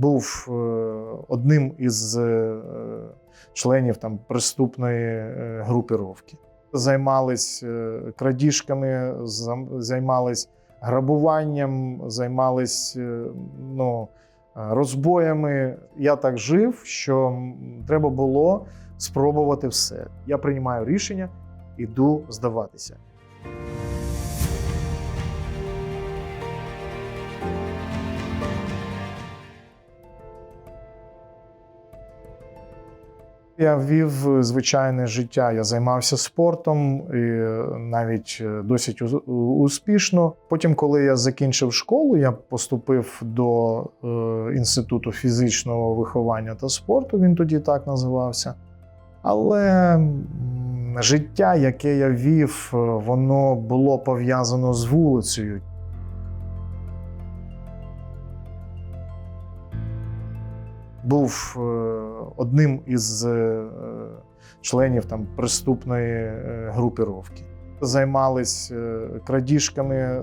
був е, одним із е, членів там преступної е, групіровки. Займались крадіжками, займались грабуванням, займались ну, розбоями. Я так жив, що треба було спробувати все. Я приймаю рішення, іду здаватися. Я вів звичайне життя. Я займався спортом і навіть е, досить успішно. Потім, коли я закінчив школу, я поступив до е, інституту фізичного виховання та спорту. Він тоді так називався. Але життя, яке я вів, е, воно було пов'язано з вулицею. Був е, одним із е, членів там преступної е, групіровки. Займались крадіжками,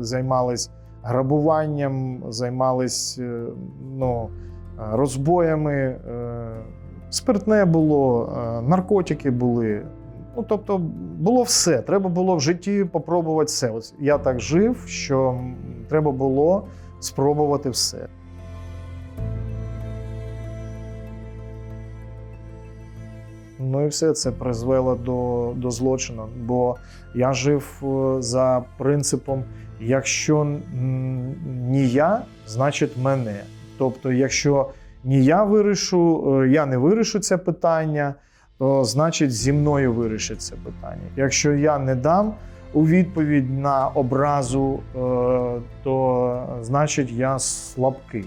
займались грабуванням, займались ну, розбоями. Спиртне було, наркотики були. Ну, тобто було все. Треба було в житті попробувати все. От я так жив, що треба було спробувати все. Ну і все це призвело до, до злочину. Бо я жив е, за принципом: якщо не я, значить мене. Тобто, якщо не я вирішу, е, я не вирішу це питання, то значить зі мною вирішить це питання. Якщо я не дам у відповідь на образу, е, то значить я слабкий.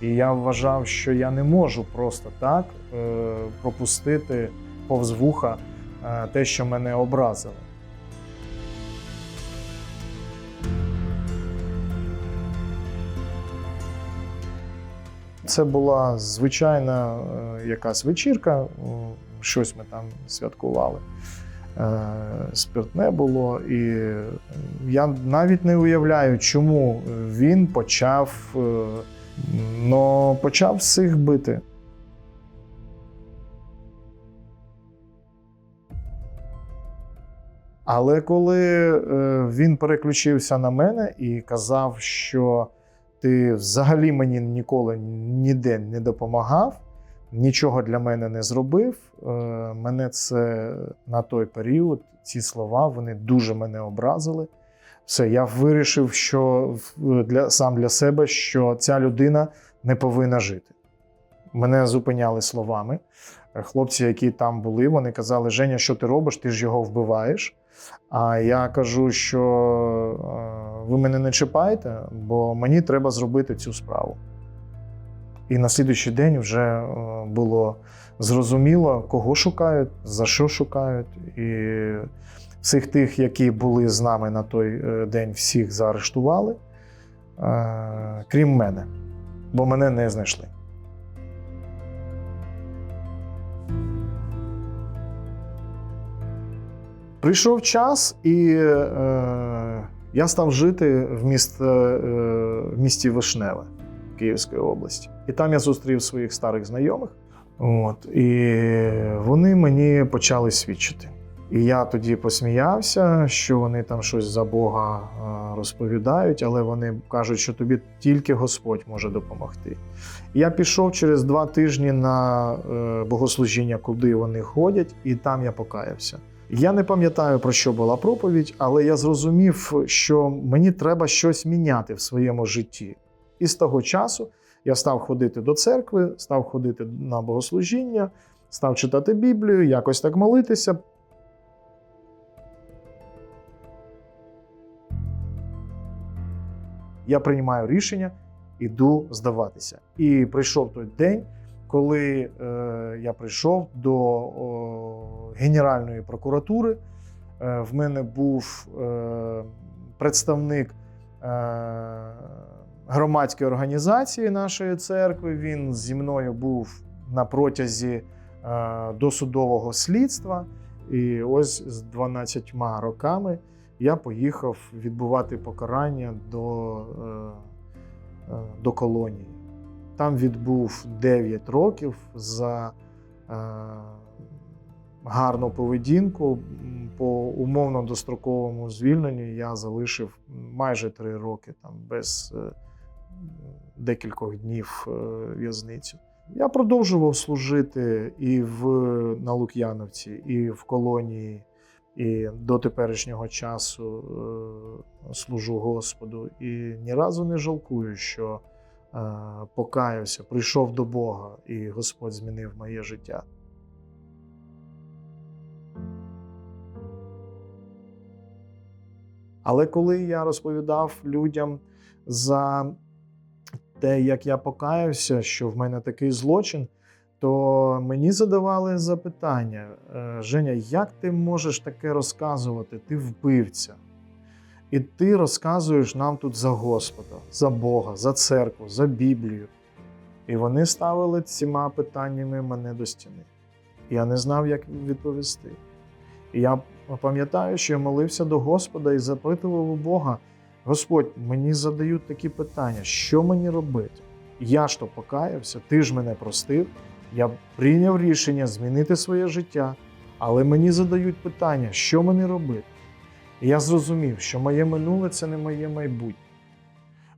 І я вважав, що я не можу просто так е, пропустити повз вуха е, те, що мене образило. Це була звичайна е, якась вечірка, щось ми там святкували. Спиртне було, і я навіть не уявляю, чому він почав, но почав всіх бити. Але коли е, він переключився на мене і казав, що ти взагалі мені ніколи ніде не допомагав, нічого для мене не зробив, е, мене це на той період, ці слова, вони дуже мене образили. Все, я вирішив, що для, сам для себе, що ця людина не повинна жити. Мене зупиняли словами. Е, Хлопці, які там були, вони казали: Женя, що ти робиш? Ти ж його вбиваєш. А я кажу, що е, ви мене не чіпаєте, бо мені треба зробити цю справу. І на слідуючий день вже е, було зрозуміло, кого шукають, за що шукають. І всіх тих, які були з нами на той е, день, всіх заарештували, е, крім мене, бо мене не знайшли. Прийшов час, і е, я став жити в, міст, е, в місті Вишневе Київської області. І там я зустрів своїх старих знайомих. От, і вони мені почали свідчити. І я тоді посміявся, що вони там щось за Бога е, розповідають, але вони кажуть, що тобі тільки Господь може допомогти. Я пішов через два тижні на е, богослужіння, куди вони ходять, і там я покаявся. Я не пам'ятаю про що була проповідь, але я зрозумів, що мені треба щось міняти в своєму житті. І з того часу я став ходити до церкви, став ходити на богослужіння, став читати Біблію, якось так молитися. Я приймаю рішення, іду здаватися. І прийшов той день, коли е, я прийшов до о, Генеральної прокуратури. Е, в мене був е, представник е, громадської організації нашої церкви. Він зі мною був на протязі е, досудового слідства. І ось з 12 роками я поїхав відбувати покарання до, е, е, до колонії. там відбув 9 років за е, гарну поведінку. По умовно достроковому звільненню я залишив майже 3 роки там без декількох днів в'язницю. Я продовжував служити і в, на Лук'яновці, і в колонії, і до теперішнього часу е, служу Господу. І ні разу не жалкую, що е, покаявся, прийшов до Бога, і Господь змінив моє життя. Але коли я розповідав людям за те, як я покаявся, що в мене такий злочин, то мені задавали запитання: «Е, Женя, як ти можеш таке розказувати? Ти вбивця. І ти розказуєш нам тут за Господа, за Бога, за церкву, за Біблію. І вони ставили цими питаннями мене до стіни. Я не знав, як відповісти. І я пам'ятаю, що я молився до Господа і запитував у Бога: Господь, мені задають такі питання, що мені робити? Я ж то покаявся, ти ж мене простив. Я прийняв рішення змінити своє життя, але мені задають питання, що мені робити. І я зрозумів, що моє минуле це не моє майбутнє.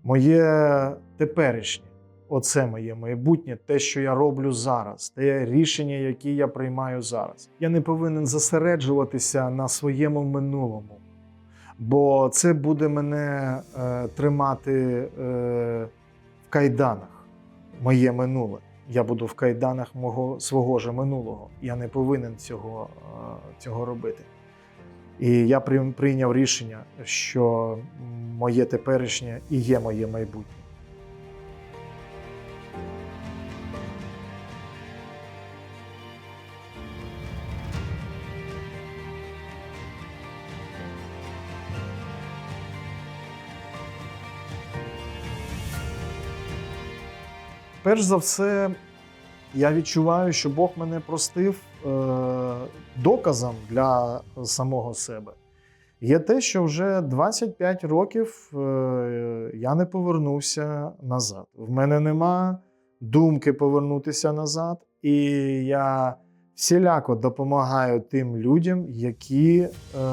Моє теперішнє оце моє майбутнє, те, що я роблю зараз, те рішення, які я приймаю зараз. Я не повинен зосереджуватися на своєму минулому, бо це буде мене е, тримати е, в кайданах, моє минуле. Я буду в кайданах мого свого ж минулого. Я не повинен цього, е, цього робити. І я прийняв рішення, що моє теперішнє і є моє майбутнє. Перш за все, я відчуваю, що Бог мене простив е, доказом для самого себе. Є те, що вже 25 років е, я не повернувся назад. В мене нема думки повернутися назад, і я всіляко допомагаю тим людям, які е,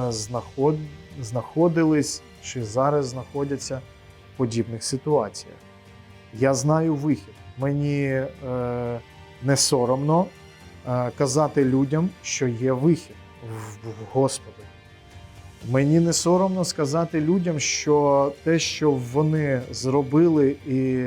знаход... знаходились чи зараз знаходяться в подібних ситуаціях. Я знаю вихід. Мені е, не соромно е, казати людям, що є вихід в, в Господа. Мені не соромно сказати людям, що те, що вони зробили і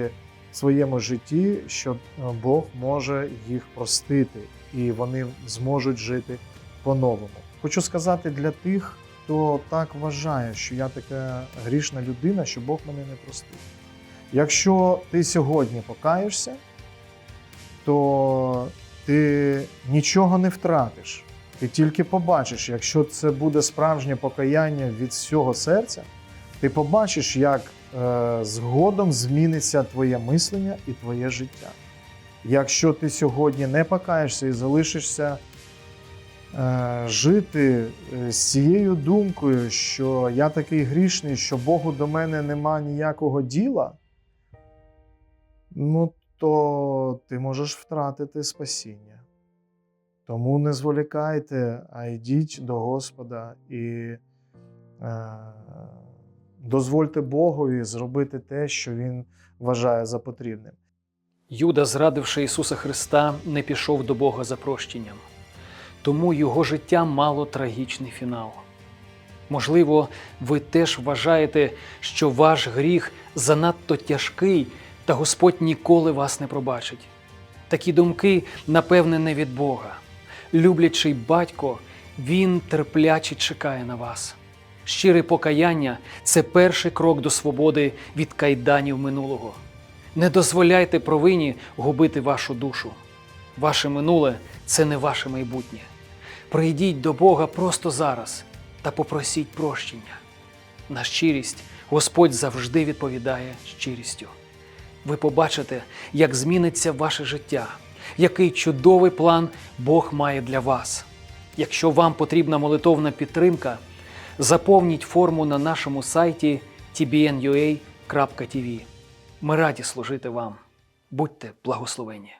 в своєму житті, що е, Бог може їх простити, і вони зможуть жити по-новому. Хочу сказати для тих, хто так вважає, що я така грішна людина, що Бог мене не простив. Якщо ти сьогодні покаєшся, то ти нічого не втратиш. Ти тільки побачиш, якщо це буде справжнє покаяння від всього серця, ти побачиш, як е, згодом зміниться твоє мислення і твоє життя. Якщо ти сьогодні не покаєшся і залишишся е, жити е, з цією думкою, що я такий грішний, що Богу до мене нема ніякого діла, ну то ти можеш втратити спасіння. Тому не зволікайте, а йдіть до Господа і е, дозвольте Богові зробити те, що Він вважає за потрібним. Юда, зрадивши Ісуса Христа, не пішов до Бога за прощенням, тому його життя мало трагічний фінал. Можливо, ви теж вважаєте, що ваш гріх занадто тяжкий, та Господь ніколи вас не пробачить. Такі думки, напевне, не від Бога. Люблячий батько, Він терпляче чекає на вас. Щире покаяння це перший крок до свободи від кайданів минулого. Не дозволяйте провині губити вашу душу. Ваше минуле це не ваше майбутнє. Прийдіть до Бога просто зараз та попросіть прощення. На щирість Господь завжди відповідає щирістю. Ви побачите, як зміниться ваше життя, який чудовий план Бог має для вас. Якщо вам потрібна молитовна підтримка, заповніть форму на нашому сайті tbnua.tv. Ми раді служити вам. Будьте благословені!